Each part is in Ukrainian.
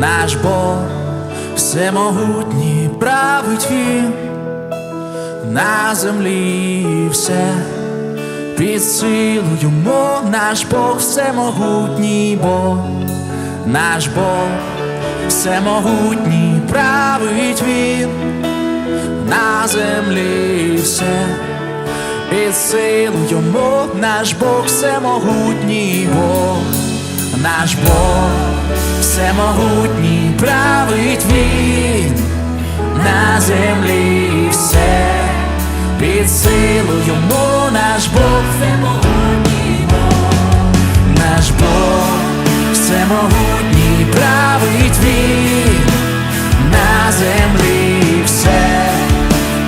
наш Бог, всемогутній править він. На землі все під силу йому наш Бог, всемогутній Бог, наш Бог, всемогутній править він. На землі все. Під силу йому наш Бог, всемогутній Бог, наш Бог, всемогутній править він на землі все, під силу йому наш Бог, всемогутній. Бог, наш Бог, всемогутній править він на землі все,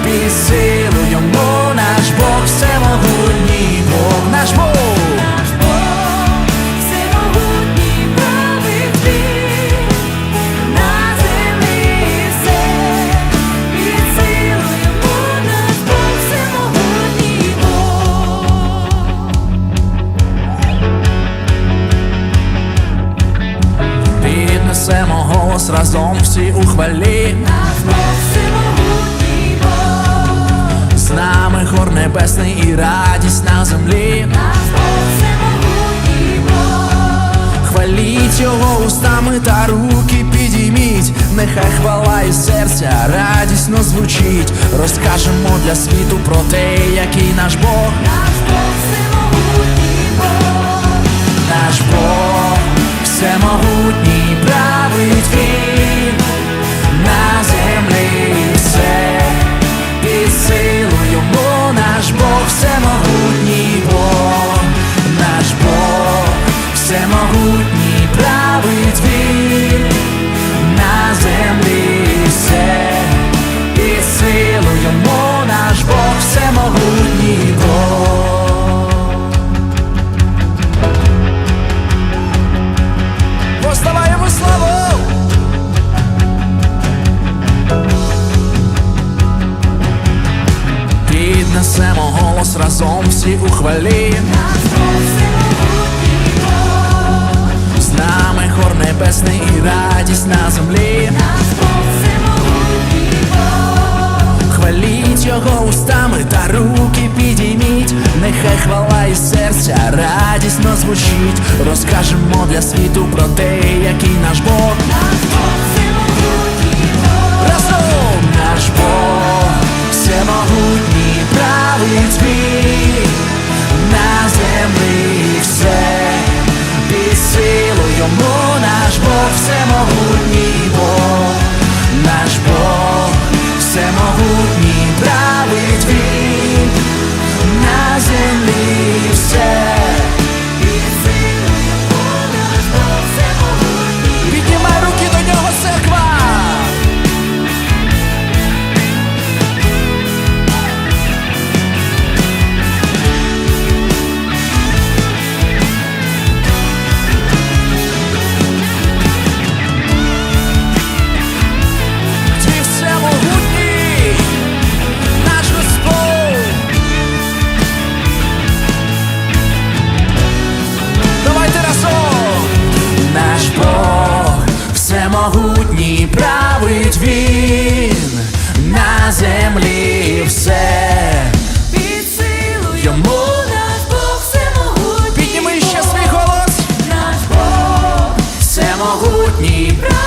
під силу йому наш Бог, всемогутній голос разом всі у хвалі. З нами хор небесний і радість на землі. Хваліть його устами та руки підійміть. Нехай хвала із серця радісно звучить. Розкажемо для світу про те, який Наш Бог, Разом всі у хвалі. З нами хор небесний і радість на землі. Хваліть його устами та руки підійміть. Нехай хвала із серця радісно звучить. Розкажемо для світу про те, який наш Бог. Йому наш Бог, всемогутній могутній править він на землі все. Наш Бог всемогутній прав.